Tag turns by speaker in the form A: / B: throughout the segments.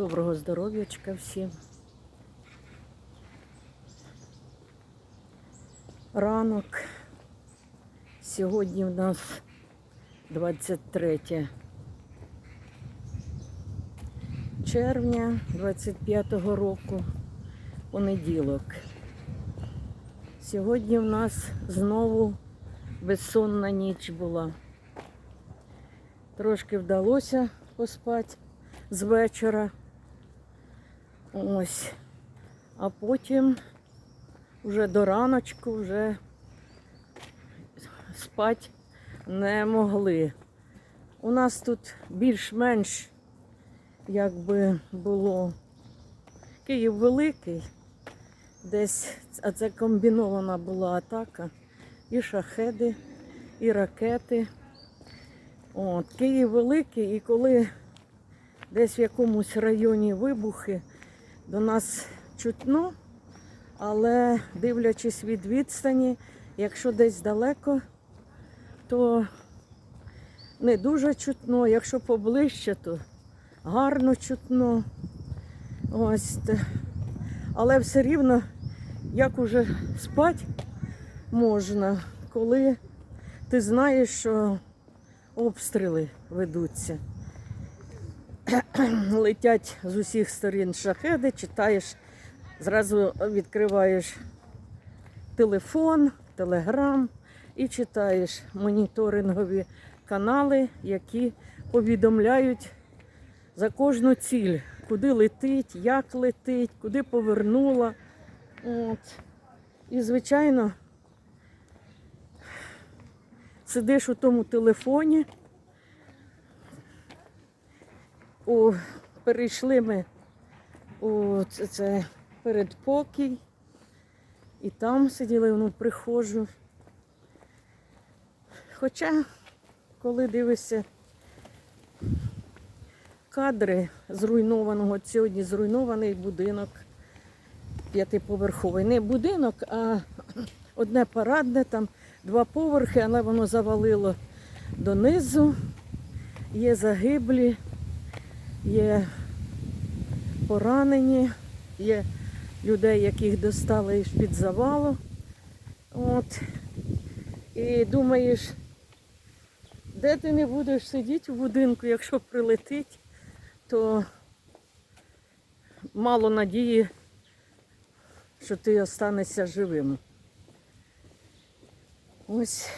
A: Доброго здоров'ячка всім. Ранок. Сьогодні в нас 23 червня 25-го року, понеділок. Сьогодні в нас знову безсонна ніч була. Трошки вдалося поспати з вечора. Ось. А потім вже до раночку вже спати не могли. У нас тут більш-менш якби було Київ великий, десь, а це комбінована була атака. І шахеди, і ракети. От, Київ великий, і коли десь в якомусь районі вибухи, до нас чутно, але дивлячись від відстані, якщо десь далеко, то не дуже чутно, якщо поближче, то гарно чутно. Ось. Але все рівно, як уже спати можна, коли ти знаєш, що обстріли ведуться. Летять з усіх сторін шахеди, читаєш, зразу відкриваєш телефон, телеграм і читаєш моніторингові канали, які повідомляють за кожну ціль, куди летить, як летить, куди повернула. От. І, звичайно, сидиш у тому телефоні. У, перейшли ми у це, це передпокій, і там сиділи ну, прихожу. Хоча, коли дивишся кадри зруйнованого, сьогодні зруйнований будинок п'ятиповерховий. Не будинок, а одне парадне, там два поверхи, але воно завалило донизу. Є загиблі, є поранені, є людей, яких достали з-під завалу. От. І думаєш, де ти не будеш сидіти в будинку, якщо прилетить, то мало надії, що ти останешся живим. Ось.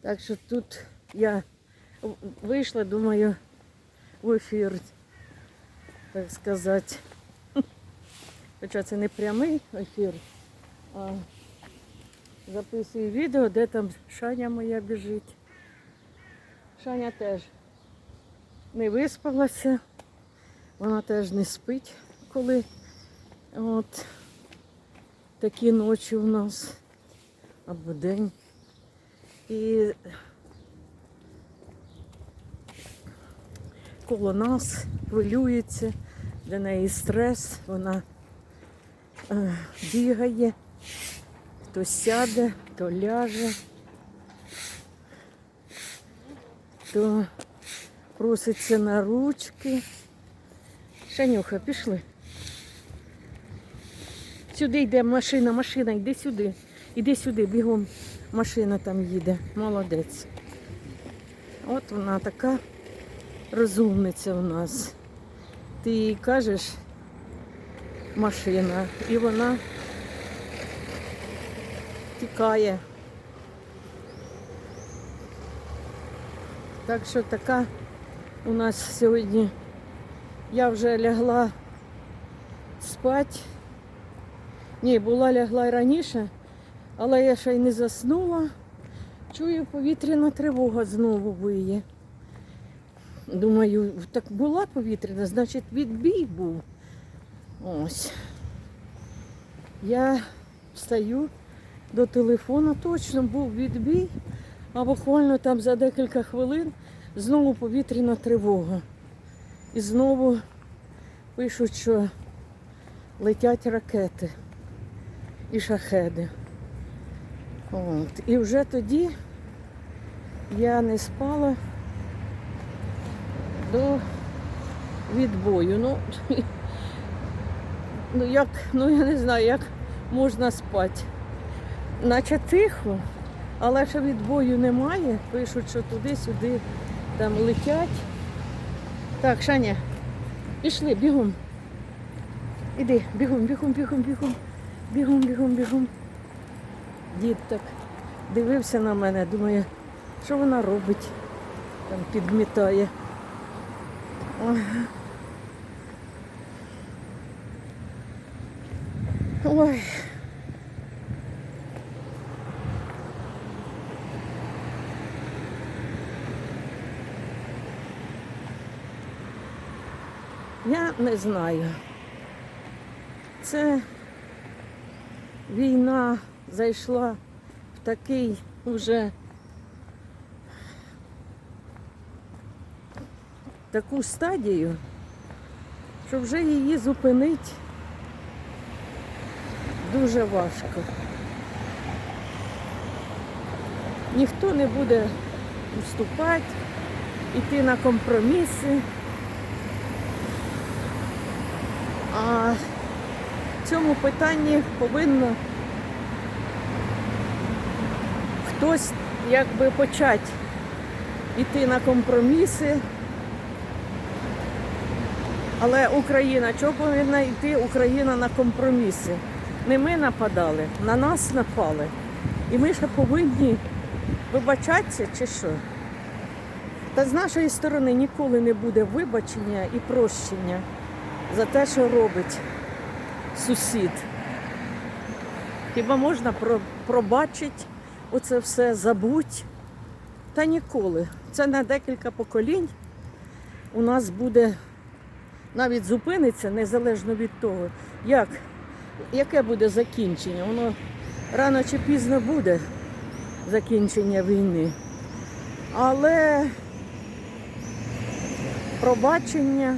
A: Так що тут я вийшла, думаю, в ефір, так сказати. Хоча це не прямий ефір, а записую відео, де там Шаня моя біжить. Шаня теж не виспалася, вона теж не спить, коли от такі ночі в нас або день. І коло нас хвилюється, для неї стрес, вона е, бігає, то сяде, то ляже, то проситься на ручки. Шанюха, пішли. Сюди йде машина, машина, йди сюди. Іди сюди, бігом. Машина там їде. Молодець. От вона така розумниця у нас. Ти їй кажеш машина, і вона тікає. Так що така у нас сьогодні. Я вже лягла спати. Ні, була лягла раніше, але я ще й не заснула. Чую, повітряна тривога знову виє. Думаю, так була повітряна, значить відбій був. Ось. Я встаю до телефону, точно був відбій, а буквально там за декілька хвилин знову повітряна тривога. І знову пишуть, що летять ракети і шахеди. От. І вже тоді я не спала до відбою. Ну, ну як, ну я не знаю, як можна спати. Наче тихо, але ще відбою немає. Пишуть, що туди-сюди там летять. Так, Шаня, пішли, бігом. Іди, бігом, бігом, бігом, бігом. Бігом, бігом, бігом. Дід так дивився на мене, думає, що вона робить. Там підмітає. Ой. Я не знаю. Це війна зайшла в такий уже таку стадію, що вже її зупинити дуже важко. Ніхто не буде уступати, йти на компроміси. А в цьому питанні повинно хтось якби почати йти на компроміси. Але Україна, чого повинна йти Україна на компроміси? Не ми нападали, на нас напали. І ми ще повинні вибачатися чи що? Та з нашої сторони ніколи не буде вибачення і прощення за те, що робить сусід. Хіба можна про- пробачити оце все, забудь? Та ніколи. Це на декілька поколінь у нас буде навіть зупиниться незалежно від того, як, яке буде закінчення. Воно рано чи пізно буде закінчення війни. Але пробачення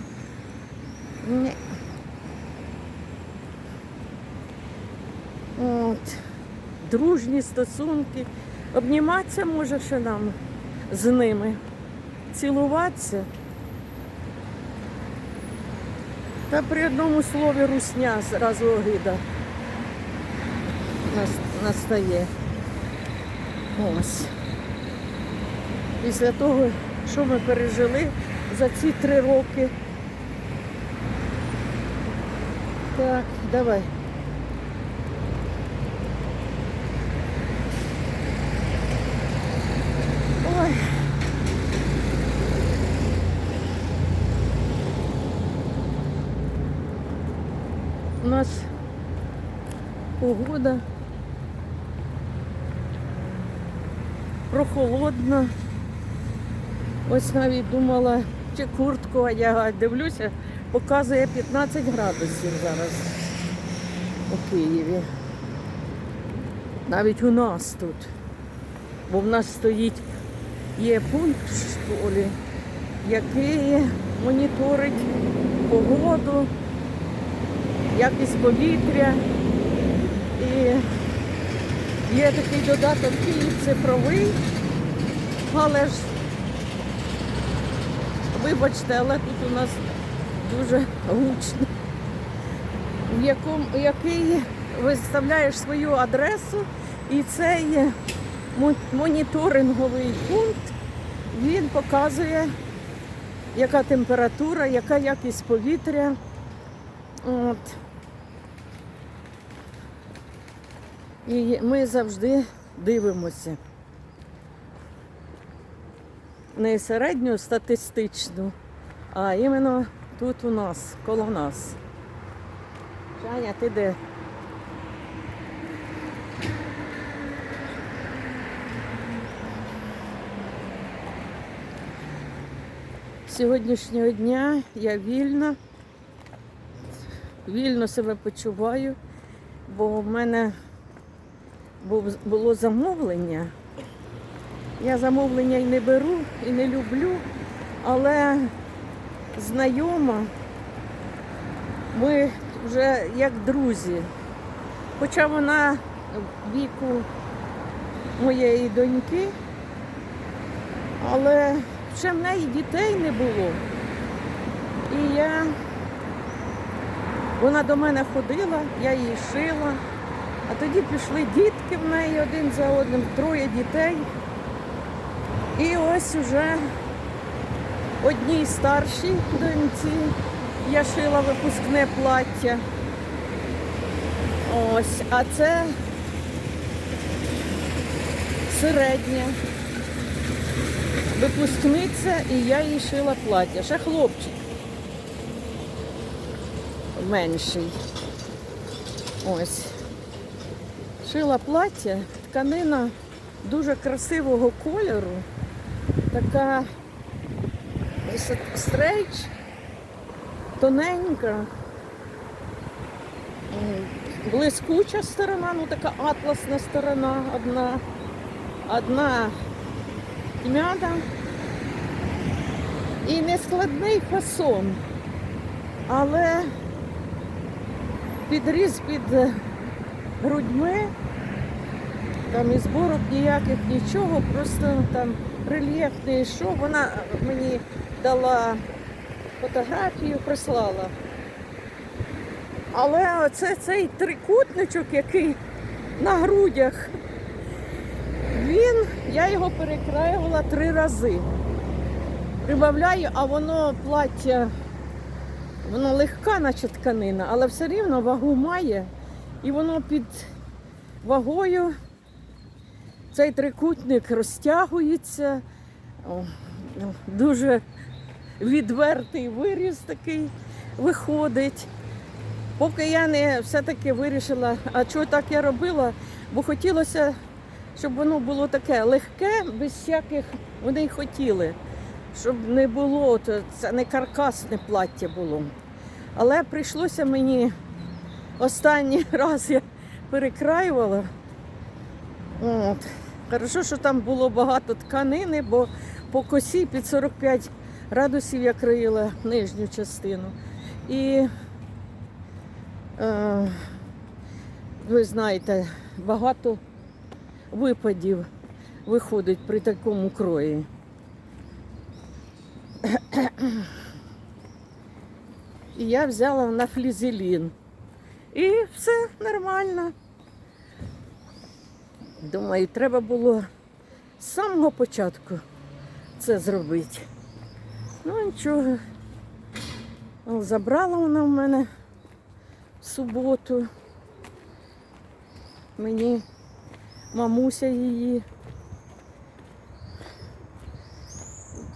A: ні. От. Дружні стосунки. Обніматися може ще нам з ними. Цілуватися. Та при одному слові русня зразу огида настає. Ось. Після того, що ми пережили за ці три роки. Так, давай. Ой. У нас погода прохолодна. Ось навіть думала, чи куртку одягати. Дивлюся, показує 15 градусів зараз у Києві. Навіть у нас тут. Бо в нас стоїть є пункт в школі, який моніторить погоду, якість повітря. Є такий додаток Київ цифровий, але ж вибачте, але тут у нас дуже гучно, в якому, який виставляєш свою адресу, і цей моніторинговий пункт він показує, яка температура, яка якість повітря. От. І ми завжди дивимося. Не середню статистичну, а іменно тут у нас, коло нас. Жаня, ти де? Сьогоднішнього дня я вільна, вільно себе почуваю, бо в мене було замовлення. Я замовлення і не беру, і не люблю, але знайома, ми вже як друзі. Хоча вона віку моєї доньки, але ще в неї дітей не було. І я вона до мене ходила, я її шила. А тоді пішли дітки в неї один за одним, троє дітей. І ось уже одній старшій доньці я шила випускне плаття. Ось, а це середня випускниця, і я їй шила плаття. Ще хлопчик менший. Ось. Шила плаття, тканина дуже красивого кольору, така стрейч, тоненька, блискуча сторона, ну така атласна сторона одна, одна тьмяна і нескладний фасон, але підріз під грудьми, там і зборок ніяких, нічого, просто там рельєф не йшов. Вона мені дала фотографію, прислала. Але оце цей трикутничок, який на грудях, він, я його перекраювала три рази. Прибавляю, а воно плаття, воно легка, наче тканина, але все рівно вагу має. І воно під вагою, цей трикутник розтягується. Дуже відвертий виріз такий виходить. Поки я не все-таки вирішила, а чого так я робила, бо хотілося, щоб воно було таке легке, без всяких, вони й хотіли, щоб не було, це не каркасне плаття було. Але прийшлося мені останній раз я перекраювала. От. Хорошо, що там було багато тканини, бо по косі під 45 градусів я країла нижню частину. І е, ви знаєте, багато випадів виходить при такому крої. І я взяла на флізелін. І все нормально. Думаю, треба було з самого початку це зробити. Ну нічого. Забрала вона в мене в суботу. Мені мамуся її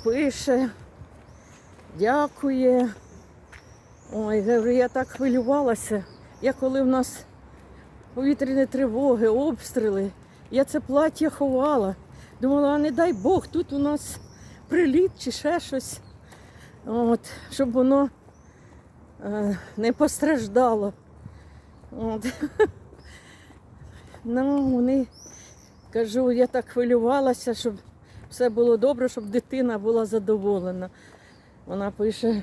A: пише, дякує. Ой, говорю, я так хвилювалася. Я коли в нас повітряні тривоги, обстріли, я це плаття ховала. Думала, а не дай Бог, тут у нас приліт чи ще щось. От, щоб воно е, не постраждало. От. Ну, вони, кажу, я так хвилювалася, щоб все було добре, щоб дитина була задоволена. Вона пише,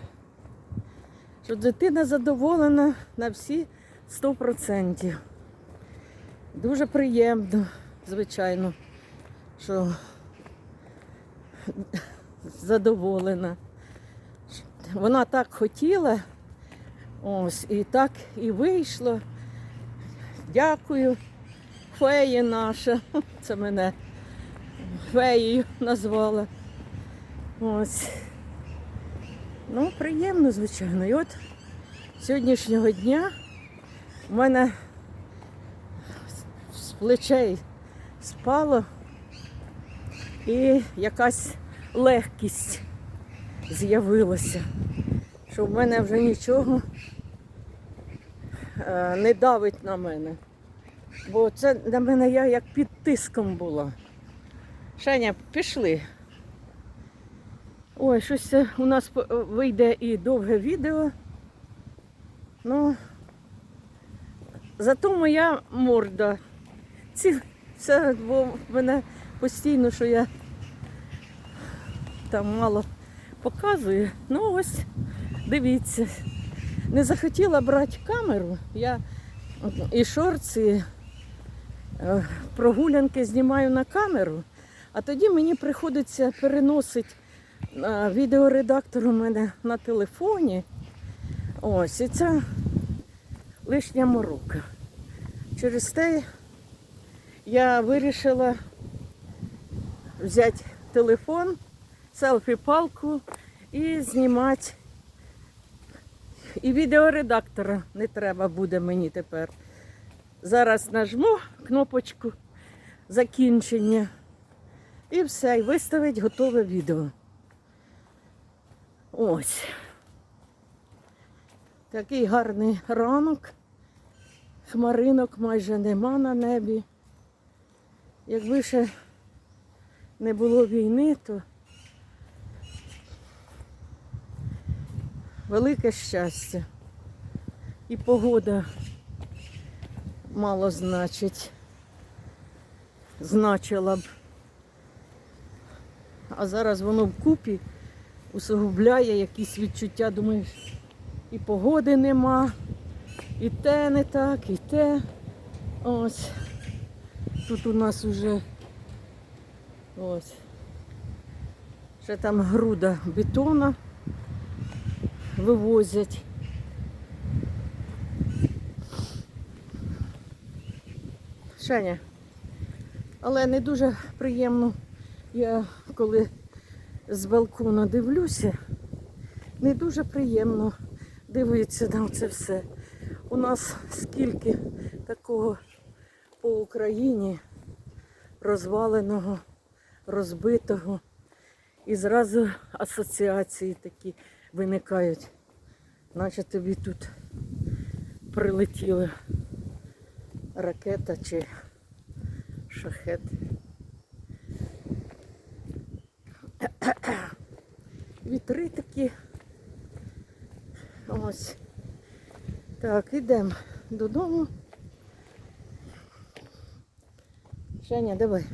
A: що дитина задоволена на всі 100%. Дуже приємно, звичайно, що задоволена. Вона так хотіла, ось, і так і вийшло. Дякую. Фея наша. Це мене феєю назвала. Ось. Ну, приємно, звичайно. І от сьогоднішнього дня у мене з плечей спало і якась легкість з'явилася, що в мене вже нічого е, не давить на мене. Бо це на мене я як під тиском була. Шаня, пішли. Ой, щось у нас вийде і довге відео. Ну, зато моя морда. Ці, це бо в мене постійно, що я там мало показую. Ну ось, дивіться. Не захотіла брати камеру. Я і шорти, е, прогулянки знімаю на камеру, а тоді мені приходиться переносити Відеоредактор у мене на телефоні. Ось, і це лишня морока. Через те я вирішила взяти телефон, селфі-палку і знімати. І відеоредактора не треба буде мені тепер. Зараз нажму кнопочку закінчення і все, і виставить готове відео. Ось. Такий гарний ранок. Хмаринок майже нема на небі. Якби ще не було війни, то велике щастя. І погода мало значить. Значила б. А зараз воно вкупі усугубляє якісь відчуття. Думаєш, і погоди нема, і те не так, і те. Ось. Тут у нас уже ось. Ще там груда бетона вивозять. Шеня. Але не дуже приємно, я коли з балкона дивлюся, не дуже приємно дивитися на це все. У нас скільки такого по Україні розваленого, розбитого. І зразу асоціації такі виникають, наче тобі тут прилетіла ракета чи шахет. Вітри такі. Ось. Так, ідемо додому. Женя, давай.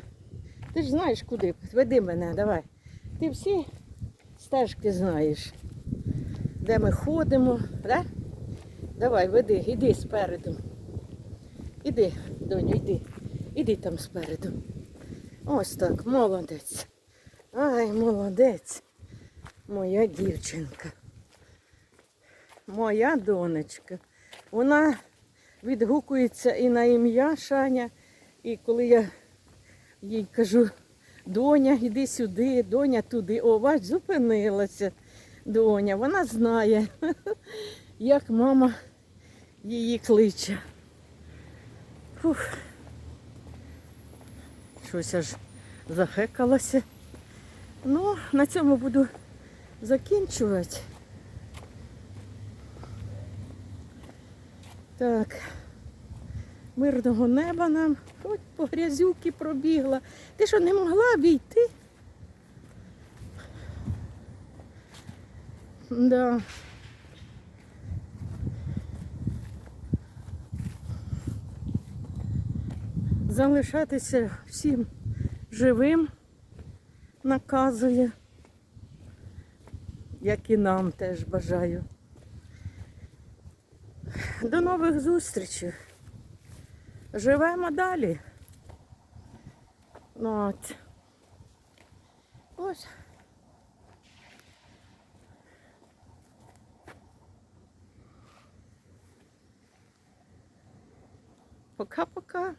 A: Ти ж знаєш куди. Веди мене, давай. Ти всі стежки знаєш. Де ми ходимо, да? Давай, веди, іди спереду. Іди, доню, іди. Іди там спереду. Ось так, молодець. Ай, молодець. Моя дівчинка. Моя донечка. Вона відгукується і на ім'я Шаня. І коли я їй кажу, доня, іди сюди, доня туди. О, бач, зупинилася доня. Вона знає, як мама її кличе. Фух. Щось аж захекалося. Ну, на цьому буду закінчувати. Так, мирного неба нам. Хоч по грязюки пробігла. Ти що, не могла війти? Да. Залишатися всім живим наказує, як і нам теж бажаю. До нових зустрічей. Живемо далі. Ну, От. Ось. Пока-пока.